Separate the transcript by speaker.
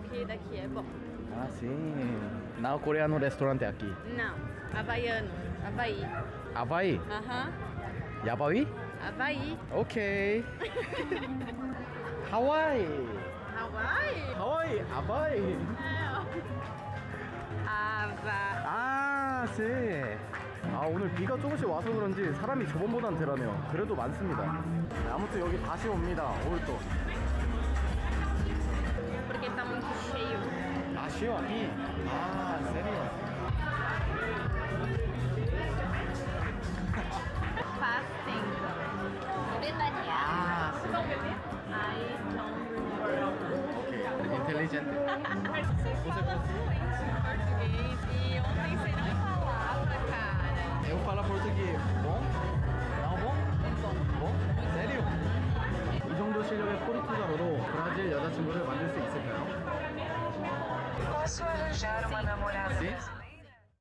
Speaker 1: povo que é bom.
Speaker 2: Ah, sim. Não coreano restaurante aqui.
Speaker 1: Não, havaiano, Havaí.
Speaker 2: Havaí?
Speaker 1: Aham,
Speaker 2: 야바위?
Speaker 1: Havaí.
Speaker 2: 오케이. 하와이.
Speaker 1: Hawaii?
Speaker 2: 하와이, 하와이.
Speaker 1: Hava.
Speaker 2: 아, 세. 아, 오늘 비가 조금씩 와서 그런지 사람이 저번보단 덜하네요. 그래도 많습니다. 네, 아무튼 여기 다시 옵니다. 오늘 또. 아쉬워, 이. 아, 세리요.
Speaker 1: Faz tempo.
Speaker 2: 아, 세.
Speaker 1: I don't remember.
Speaker 2: 오케이. 인텔리전트.
Speaker 1: Você fala fluente em português e ontem você não falava, cara.
Speaker 2: Eu falo português. Bom? Não bom? bom? 세리요? 이 정도 실력의 포르투갈어로 브라질 여자친구를 만들 수 있을
Speaker 3: fácil arranjar uma namorada.